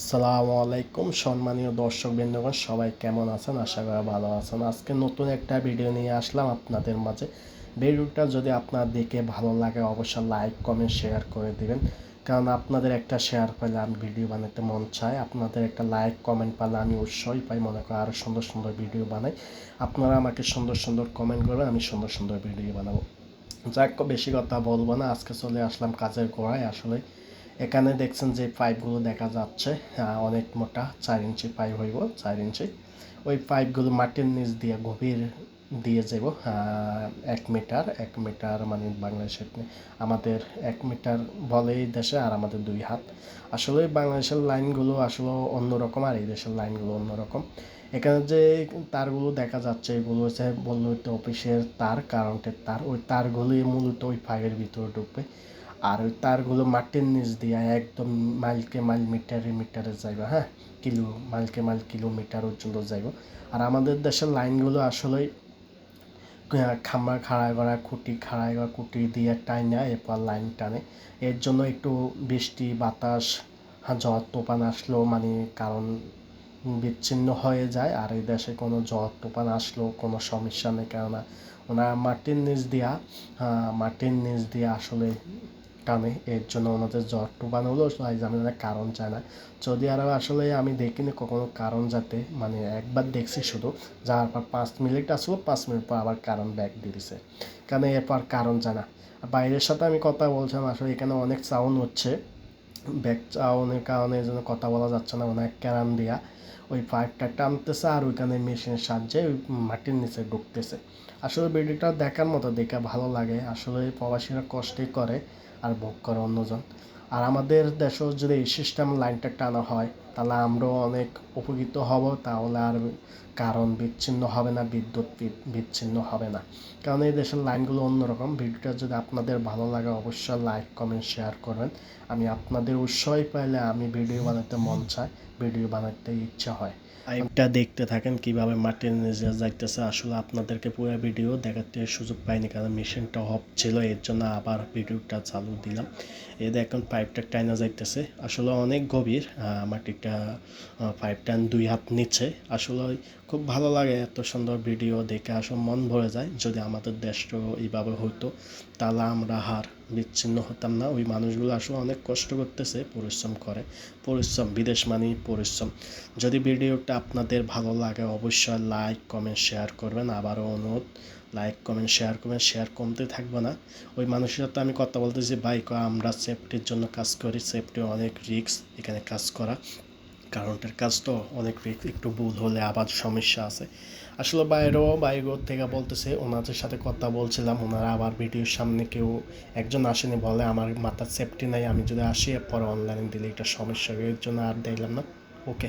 আসসালামু আলাইকুম সম্মানীয় দর্শক বৃন্দগণ, সবাই কেমন আছেন? আশা করা ভালো আছেন। আজকে নতুন একটা ভিডিও নিয়ে আসলাম আপনাদের মাঝে। ভিডিওটা যদি আপনার দেখে ভালো লাগে, অবশ্যই লাইক, কমেন্ট, শেয়ার করে দিবেন। কারণ আপনাদের একটা শেয়ার পেলে আমি ভিডিও বানাতে মন চায়। আপনাদের একটা লাইক, কমেন্ট পেলে আমি উৎসাহই পাই। মনে করি আরও সুন্দর সুন্দর ভিডিও বানাই। আপনারা আমাকে সুন্দর সুন্দর কমেন্ট করবেন, আমি সুন্দর সুন্দর ভিডিও বানাবো। যাক, বেশি কথা বলব না। আজকে চলে আসলাম কাজের গোড়ায়। আসলে এখানে দেখছেন যে পাইপগুলো দেখা যাচ্ছে অনেক মোটা, চার ইঞ্চি পাইপ হইব, চার ইঞ্চি। ওই পাইপগুলো মাটির নিচ দিয়ে, গভীর দিয়ে যাব এক মিটার এক মিটার মানে বাংলাদেশের আমাদের এক মিটার বলে দেশে আর আমাদের দুই হাত। আসলে বাংলাদেশের লাইনগুলো আসলে অন্যরকম আর এই দেশের লাইনগুলো অন্যরকম। এখানে যে তারগুলো দেখা যাচ্ছে, এগুলো হচ্ছে বলল অফিসের তার কারেন্টের তার। ওই তারগুলি মূলত ওই পাইপের ভিতরে ঢুকবে। আর ওই তারগুলো মাটির নিচ দিয়ে একদম মাইলকে মাইল মিটারে মিটারে যাইবে হ্যাঁ? কিলো, মাইলকে মাইল কিলোমিটার পর্যন্ত যাইব। আর আমাদের দেশের লাইনগুলো আসলে খাম্বা খাড়াই করা, খুঁটি খাড়াই করা, খুঁটি দিয়ে টাইনা এরপর লাইন টানে। এর জন্য একটু বৃষ্টি, বাতাস হ্যাঁ ঝড় তুফান আসলেও মানে কারণ বিচ্ছিন্ন হয়ে যায়। আর এই দেশে কোনো ঝড় তুফান আসলেও কোনো সমস্যা নেই, কেননা ওনারা মাটির নিচ দিয়া মাটির নিচ দিয়ে আসলে টানে, এর জন্য ওনাদের জ্বর টুবান হলেও আমি না কারণ চায় না। সৌদি আরবে আসলে আমি দেখিনি কখনো কারণ যাতে মানে একবার দেখছি শুধু, যাওয়ার পর পাঁচ মিনিট আসলো, পাঁচ মিনিট পর আবার কারণ ব্যাগ দিয়ে দিছে। কারণ এরপর কারণ জানা বাইরের সাথে আমি কথা বলছিলাম, আসলে এখানে অনেক সাউন্ড হচ্ছে। ব্যাগ চাউনের কারণে এই জন্য কথা বলা যাচ্ছে না অনেক ক্যারাম দিয়া। ওই পাইপটা টানতেছে আর ওইখানে মেশিনের সাহায্যে ওই মাটির নিচে ঢুকতেছে। আসলে ভিডিওটা দেখার মতো, দেখে ভালো লাগে। আসলে প্রবাসীরা কষ্টই করে। আর ভোগ করে অন্যজন। আর আমাদের দেশেও যদি এই সিস্টেম লাইনটা টানা হয়, তাহলে আমরাও অনেক উপকৃত হব, তাহলে আর কারণ বিচ্ছিন্ন হবে না, বিদ্যুৎ বিচ্ছিন্ন হবে না। কারণ এই দেশের লাইনগুলো অন্যরকম। ভিডিওটা যদি আপনাদের ভালো লাগে, অবশ্যই লাইক কমেন্ট শেয়ার করবেন। আমি আপনাদের উৎসাহই পাইলে আমি ভিডিও বানাতে মন চায় ভিডিও বানাতে ইচ্ছা হয়। পাইপটা দেখতে থাকেন কীভাবে মাটির নিচে যাইতেছে। আসলে আপনাদেরকে পুরো ভিডিও দেখাতে সুযোগ পাইনি, কারণ মেশিনটা অফ ছিল, এর জন্য আবার ভিডিওটা চালু দিলাম। এ দেখুন পাইপটা টাইনা যাইতেছে। আসলে অনেক গভীর মাটিটা পাইপ টান দুই হাত নিচ্ছে আসলে খুব ভালো লাগে এত সুন্দর ভিডিও দেখে, আসলে মন ভরে যায় যদি আমাদের দেশটাও এইভাবে হতো তাহলে আমরা হার বিচ্ছিন্ন হতাম না। ওই মানুষগুলো আসলে অনেক কষ্ট করতেছে, পরিশ্রম করে। পরিশ্রম, বিদেশ মানেই পরিশ্রম। যদি ভিডিওটা আপনাদের ভালো লাগে, অবশ্যই লাইক, কমেন্ট, শেয়ার করবেন। আবারও অনুরোধ, লাইক, কমেন্ট, শেয়ার করবেন। শেয়ার কমতে থাকবে না। ওই মানুষের সাথে আমি কথা বলতেছি, ভাই ক আমরা সেফটির জন্য কাজ করি। সেফটি অনেক রিস্ক এখানে কাজ করা। কারেন্টের কাজ তো অনেক একটু ভুল হলে আবার সমস্যা আছে। আসলে বাইরেও বাইরে থেকে বলতেছে, ওনাদের সাথে কথা বলছিলাম, ওনারা আবার ভিডিওর সামনে কেউ একজন আসেনি বলে আমার মাথার সেফটি নাই, আমি যদি আসি পরে অনলাইনে দিলে এটা সমস্যা এর জন্য আর দিলাম না। ওকে